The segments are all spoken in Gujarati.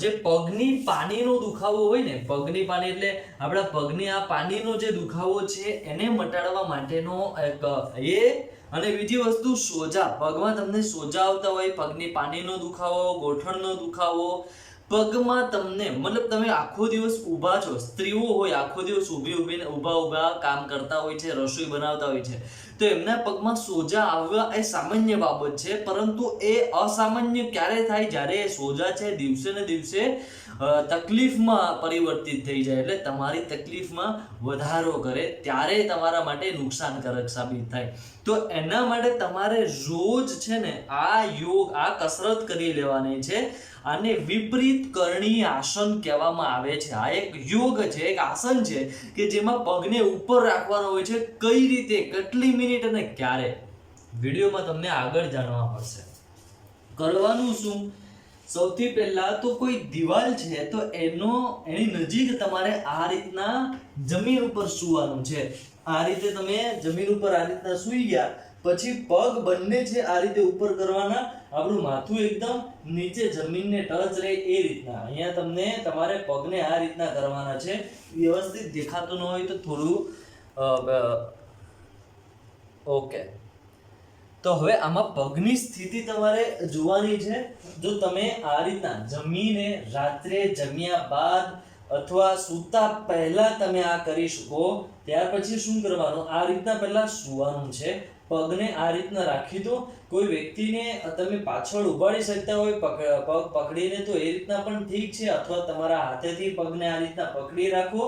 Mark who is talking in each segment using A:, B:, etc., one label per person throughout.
A: જે પગની પાણીનો દુખાવો હોય ને, પગની પાણી એટલે આપણા પગની આ પાણીનો જે દુખાવો છે, એને મટાડવા માટેનો એક, એ અને બીજી વસ્તુ સોજા. પગમાં તમને સોજા આવતા હોય, પગની પાણીનો દુખાવો, ગોઠણનો દુખાવો પગમાં તમને, મતલબ તમે આખો દિવસ ઊભા છો, સ્ત્રીઓ હોય આખો દિવસ ઊભી ઊભીને ઊભા ઊભા કામ કરતા હોય છે, રસોઈ બનાવતા હોય છે, તો એમના પગમાં સોજા આવવા એ સામાન્ય બાબત છે, પરંતુ એ અસામાન્ય ક્યારે થાય? જ્યારે એ સોજા છે, દિવસે ને દિવસે તકલીફમાં પરિવર્તિત થઈ જાય, એટલે તમારી તકલીફમાં વધારો કરે, ત્યારે તમારા માટે નુકસાનકારક સાબિત થાય. તો એના માટે તમારે રોજ છે ને આ યોગ, આ કસરત કરી લેવાની છે, અને વિપરીત કરણી આસન કહેવામાં આવે છે. આ એક યોગ છે, એક આસન છે કે જેમાં પગને ઉપર રાખવાનો હોય છે. કઈ રીતે, કેટલી મિનિટ અને ક્યારે? વિડીયોમાં તમને આગળ જાણવા મળશે. કરવાનું શું? સૌથી પહેલા તો કોઈ દિવાલ છે, તો એનો, એની નજીક તમારે આ રીતના જમીન ઉપર સૂવાનું છે. આ રીતે તમે જમીન ઉપર આ રીતના સૂઈ ગયા પછી પગ બંને છે આ રીતે ઉપર કરવાના. આપણું માથું એકદમ નીચે જમીનને ટચ રહે એ રીતના. અહીંયા તમને તમારે પગને આ રીતના કરવાના છે. વ્યવસ્થિત દેખાતું ન હોય તો થોડું ઓકે. તો હવે આમાં પગની સ્થિતિ તમારે જોવાની છે. જો તમે આ રીતના જમીને રાત્રે જમ્યા બાદ અથવા સૂતા પહેલા તમે આ કરી શકો, ત્યાર પછી શું કરવાનું? આ રીતના પહેલા સુવાનું છે. પગને આ રીતના રાખી દો. કોઈ વ્યક્તિને તમે પાછળ ઉભાડી શકતા હોય પગ પકડીને તો એ રીતના પણ ઠીક છે, અથવા તમારા હાથેથી પગને આ રીતના પકડી રાખો.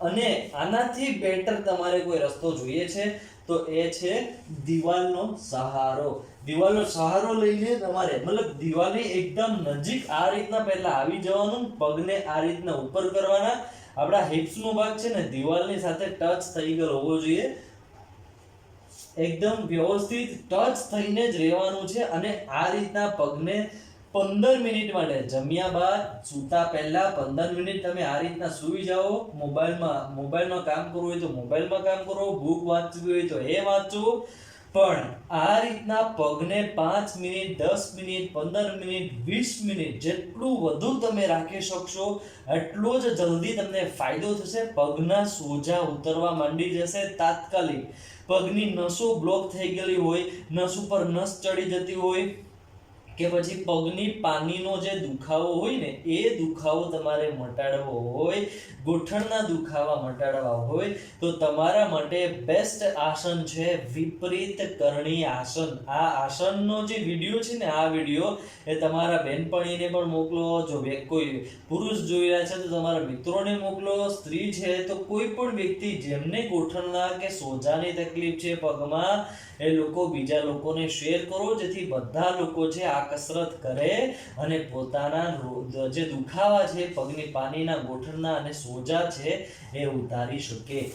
A: અને આનાથી બેટર તમારે કોઈ રસ્તો જોઈએ છે, તો એ છે દિવાલનો સહારો. દિવાલનો સહારો લઈને તમારે, મતલબ દિવાલની એકદમ નજીક આ રીતના પહેલા આવી જવાનું, પગને આ રીતના ઉપર કરવાના. આપણા હિપ્સનો ભાગ છે ને, દિવાલની સાથે ટચ થઈ ગયો હોવો જોઈએ. એકદમ વ્યવસ્થિત ટચ થઈને જ રહેવાનું છે અને આ રીતના પગને પંદર મિનિટ માટે જમ્યા બાદ સૂતા પહેલા પંદર મિનિટ તમે આ રીતના સૂઈ જાઓ, મોબાઈલમાં મોબાઈલમાં કામ કરવું હોય તો મોબાઈલમાં કામ કરો બુક વાંચવી હોય તો એ વાંચો. પણ આ રીતના પગને પાંચ મિનિટ, દસ મિનિટ, પંદર મિનિટ, વીસ મિનિટ જેટલું વધુ તમે રાખી શકશો, એટલો જ જલ્દી તમને ફાયદો થશે, પગના સોજા ઉતરવા માંડી જશે તાત્કાલિક. પગની નસો બ્લોક થઈ ગયેલી હોય, નસ ઉપર નસ ચડી જતી હોય કે પછી પગની પાનીનો જે દુખાવો હોય ને, એ દુખાવો તમારે મટાડવો હોય, ગોઠણના દુખાવા મટાડવા હોય, તો તમારા માટે બેસ્ટ આસન છે વિપરીત કરણી આસન. આ આસનનો જે વીડિયો છે ને, આ વીડિયો એ તમારા બેનપણીને પણ મોકલો. જો કોઈ પુરુષ જોઈ રહ્યા છે તો તમારા મિત્રોને મોકલો. સ્ત્રી છે તો કોઈ પણ વ્યક્તિ જેમને ગોઠણના કે સોજાની તકલીફ છે પગમાં, એ લોકો બીજા લોકોને શેર કરો. જેથી બધા લોકો છે આ કસરત કરે અને પોતાના જે દુખાવા છે, પગની પાણીના ગોઠણના અને સોજા છે, એ ઉતારી શકે.